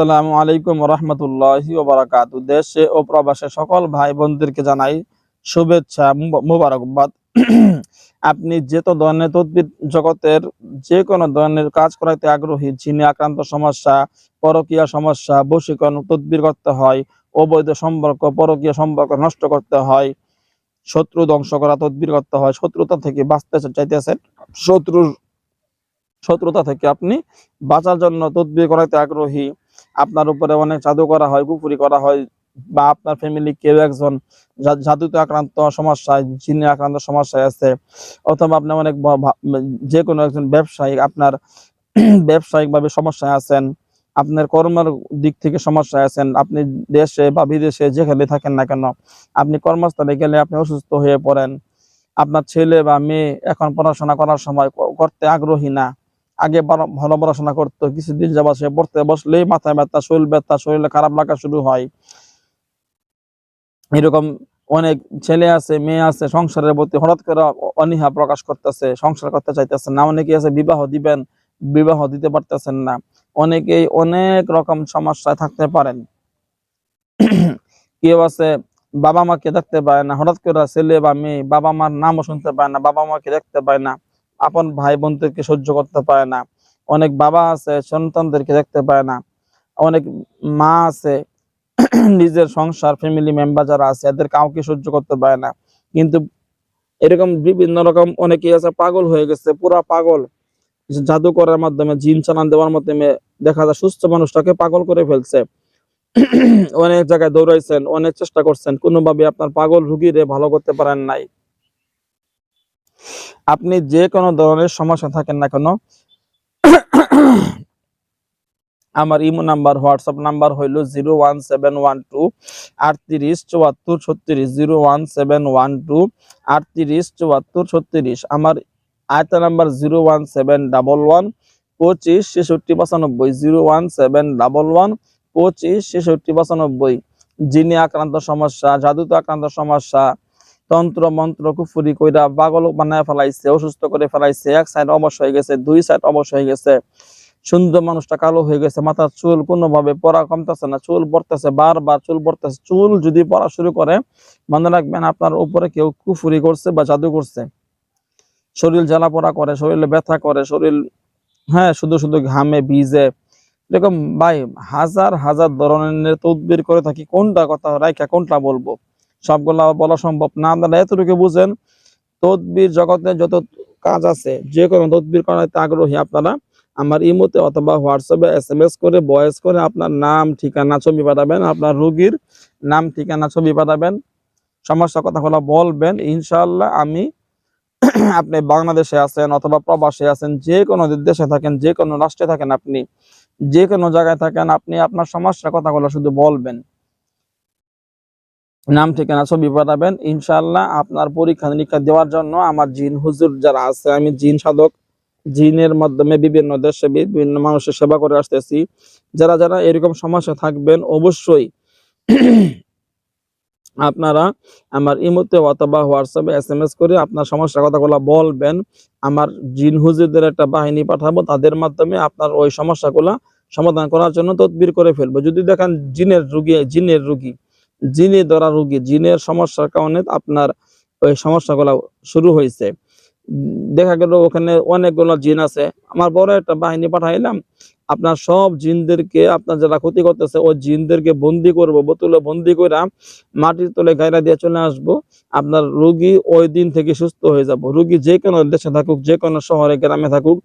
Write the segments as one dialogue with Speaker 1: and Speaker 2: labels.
Speaker 1: আসসালামু আলাইকুম রহমতুল্লাহি ওবরাকাতু। দেশে ও প্রবাসে সকল ভাই বোনদেরকে জানাই শুভেচ্ছা, মুবা- মুবারকবাদ। আপনি যে তো ধরনের তদ্বির জগতের যে কোনো ধরনের কাজ করাইতে আগ্রহী যিনি আক্রান্ত সমস্যা, পরকীয়া সমস্যা, বশীকরণ তদ্বির করতে হয়, অবৈধ সম্পর্ক, পরকীয় সম্পর্ক নষ্ট করতে হয়, শত্রু ধ্বংস করা তদ্বির করতে হয়, শত্রুতা থেকে বাঁচতে চাইতেছেন, শত্রুর, শত্রুতা থেকে আপনি বাঁচার জন্য তদবির করাইতে আগ্রহী আপনার উপরে অনেক জাদু করা হয় কুপুরি করা হয় বা আপনার ফ্যামিলি কেউ একজন জাদুতে আক্রান্ত সমস্যায়, জিনে আক্রান্ত সমস্যায় আছে অথবা আপনি অনেক যে কোনো একজন ব্যবসায়ী আপনার ব্যবসায়িক ভাবে সমস্যায় আছেন, আপনার কর্মের দিক থেকে সমস্যায় আছেন, আপনি দেশে বা বিদেশে যেখানে থাকেন না কেন, আপনি কর্মস্থলে গেলে আপনি অসুস্থ হয়ে পড়েন, আপনার ছেলে বা মেয়ে এখন পড়াশোনা করার সময় করতে আগ্রহী না আগে ভালো পড়াশোনা করতো, কিছুদিন যাবার সে পড়তে বসলেই মাথায় ব্যথা, শরীর ব্যথা, শরীরে খারাপ লাগা শুরু হয়। এরকম অনেক ছেলে আছে, মেয়ে আছে, সংসারের প্রতি হঠাৎ করে অনীহা প্রকাশ করতেছে, সংসার করতে চাইতেছে না। অনেকে আছে, বিবাহ দিবেন, বিবাহ দিতে পারতেছেন না। অনেকেই অনেক রকম সমস্যায় থাকতে পারেন। কেউ আছে বাবা মাকে দেখতে পায় না, হঠাৎ করে ছেলে বা মেয়ে বাবা মার নামও শুনতে পায় না বাবা মাকে দেখতে পায় না। আপন ভাই বোনদেরকে সহ্য করতে পারে না। অনেক বাবা আছে, সন্তানদেরকে দেখতে পায় না। অনেক মা আছে, নিজের সংসার ফ্যামিলি মেম্বার যারা আছে, এদের কাউকে সহ্য করতে পারে না। কিন্তু এরকম বিভিন্ন রকম অনেকে আছে, পাগল হয়ে গেছে, পুরা পাগল। জাদু করার মাধ্যমে, জিন চালান দেওয়ার মাধ্যমে দেখা যায় সুস্থ মানুষটাকে পাগল করে ফেলছে। অনেক জায়গায় দৌড়াইছেন, অনেক চেষ্টা করছেন কোনোভাবে আপনার পাগল রুগীরে ভালো করতে পারেন নাই। আপনি যে কোনো ধরনের সমস্যা থাকেন না কেন, আমার ইমো নাম্বার, হোয়াটসঅ্যাপ নাম্বার হইল zero one seven one two আটত্রিশ চুয়াত্তর ছত্রিশ, zero one seven one two আটত্রিশ চুয়াত্তর ছত্রিশ। আমার আয়তা number zero one seven double one পঁচিশ ছেষট্টি পঁচানব্বই, zero one seven double one পঁচিশ ছেষট্টি পঁচানব্বই। যিনি আক্রান্ত সমস্যা, জাদুতে আক্রান্ত সমস্যা তন্ত্র, মন্ত্র, কুফুরি কইরা পাগল বানায় ফেলাইছে, অসুস্থ করে ফেলাইছে। এক সাইড অবশ হয়ে গেছে, দুই সাইড অবশ হয়ে গেছে। সুন্দর মানুষটা কালো হয়ে গেছে, মাথার চুল কোনোভাবে পড়া কমতেছে না, চুল পড়তেছে বারবার, চুল পড়তেছে। চুল যদি পড়া শুরু করে, মনে রাখবেন আপনার উপরে কেউ কুফুরি করছে বা জাদু করছে। শরীর জ্বালা পোড়া করে, শরীরে ব্যথা করে, শরীর হ্যাঁ শুধু শুধু ঘামে, ভিজে। এরকম ভাই, হাজার হাজার ধরনের তদবির করে থাকি, কোনটা কথা রাইখা, কোনটা বলব? সবগুলা বলা সম্ভব না। আপনারা এতটুকু বুঝেন, তদবির জগতে যত কাজ আছে, যে কোনো তদবির করাতে আগ্রহী আপনারা আমার ইমোতে অথবা হোয়াটসঅ্যাপে এস এম এস করে, ভয়েস করে আপনার নাম, ঠিকানা, ছবি পাঠাবেন, আপনার রুগীর নাম, ঠিকানা, ছবি পাঠাবেন। সমস্যা কথা হলো বলবেন। ইনশাল্লাহ আমি আপনি বাংলাদেশে আছেন অথবা প্রবাসে আছেন, যে কোনো দেশে থাকেন, যে কোনো রাষ্ট্রে থাকেন আপনি, যে কোনো জায়গায় থাকেন, আপনি আপনার সমস্যার কথাগুলো শুধু বলবেন। নাম ঠিকানা ছবি পাঠাবেন। ইনশাল্লাহ আপনার পরীক্ষা নিরীক্ষা দেওয়ার জন্য আমার জিন হুজুর যারা আছে, আমি জিন সাধক, জিনের মাধ্যমে বিভিন্ন দেশে বিভিন্ন মানুষের সেবা করে আসতেছি। যারা যারা এরকম সমস্যা থাকবেন, অবশ্যই আপনারা আমার ইমোতে অথবা হোয়াটসঅ্যাপে এস এম এস করে আপনার সমস্যার কথাগুলো বলবেন। আমার জিন হুজুরদের একটা বাহিনী পাঠাবো, তাদের মাধ্যমে আপনার ওই সমস্যাগুলা সমাধান করার জন্য তদবির করে ফেলব। যদি দেখেন জিনের রুগী জিনের রুগী জিনে ধরা রুগী, জিনের সমস্যার কারণে আপনার ওই সমস্যাগুলো শুরু হয়েছে। দেখা গেল ওখানে অনেকগুলো জিন আছে। আমার বড় একটা বাহিনী পাঠাইলাম। আপনার সব জিনদেরকে, আপনার যারা ক্ষতি করতেছে, ওই জিনদেরকে বন্দি করব। বোতলে বন্দি করে মাটির তলে গায়রা দিয়ে চলে আসব। আপনার রুগী ওই দিন থেকে সুস্থ হয়ে যাব। রুগী যে কোনো দেশে থাকুক, যে কোনো শহরে, গ্রামে থাকুক,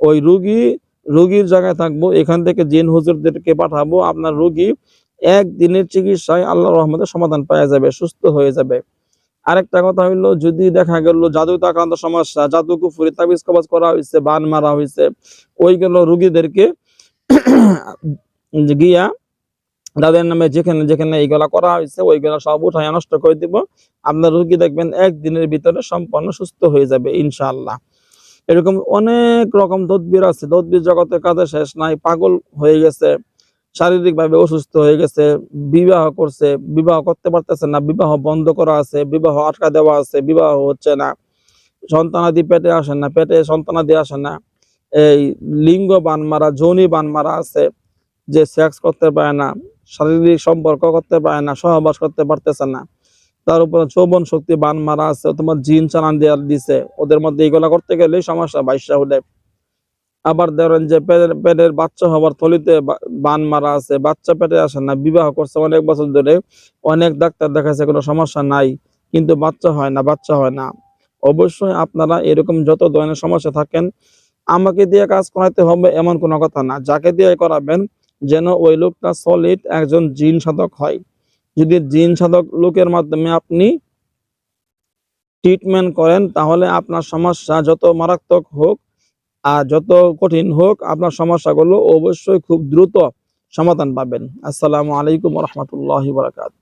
Speaker 1: ওই রুগী, রুগীর জায়গায় থাকব। এখান থেকে জিন হুজুরদেরকে পাঠাবো। আপনার রুগী একদিনের চিকিৎসায় আল্লাহ রহমতের সমাধান পাওয়া যাবে, সুস্থ হয়ে যাবে। আরেকটা কথা হইল, যদি দেখা গেল জাদু আক্রান্ত সমস্যা, জাদু কুফুরি, তাবিজ কবাজ করা হয়েছে বান মারা হয়েছে ওইগুলো রুগীদেরকে গিয়া তাদের নামে যেখানে যেখানে এইগুলা করা হয়েছে ওইগুলা সব উঠায় নষ্ট করে দিব। আপনার রুগী দেখবেন একদিনের ভিতরে সম্পূর্ণ সুস্থ হয়ে যাবে, ইনশাআল্লাহ। এরকম অনেক রকম তদবির আছে। তদবির জগতের কাজে শেষ নাই, পাগল হয়ে গেছে। শারীরিক ভাবে অসুস্থ হয়ে গেছে, বিবাহ করছে, বিবাহ করতে পারতেছে না, বিবাহ বন্ধ করা আছে, বিবাহ আটকা দেওয়া আছে, বিবাহ হচ্ছে না। সন্তানাদি পেটে আসে না, পেটে সন্তানাদি আসে না। এই লিঙ্গ বান মারা যৌনি বান মারা আছে, যে সেক্স করতে পারে না, শারীরিক সম্পর্ক করতে পারে না, সহবাস করতে পারতেছে না। তার উপরে যৌবন শক্তি বান মারা আছে তোমার জিন চালান দেওয়ার দিছে। ওদের মধ্যে এইগুলা করতে গেলেই সমস্যা, বাইশা হলে। আবার ধরেন যে পেটের বাচ্চা হবার থলিতে বান মারা আছে, বাচ্চা পেটে আসে না, বিবাহ করছে অনেক বছর ধরে, অনেক ডাক্তার দেখাচ্ছে কোনো সমস্যা নাই, কিন্তু বাচ্চা হয় না, বাচ্চা হয় না। অবশ্যই আপনারা এরকম যত ধরনের সমস্যা থাকেন, আমাকে দিয়ে কাজ করাতে হবে এমন কোনো কথা না। যাকে দিয়ে করাবেন, যেন ওই লোকটা সলিড একজন জিন সাধক হয়। যদি জিন সাধক লোকের মাধ্যমে আপনি ট্রিটমেন্ট করেন, তাহলে আপনার সমস্যা যত মারাত্মক হোক আর যত কঠিন হোক আপনার সমস্যাগুলো অবশ্যই খুব দ্রুত সমাধান পাবেন। আসসালামু আলাইকুম রহমতুল্লাহ বারাকাত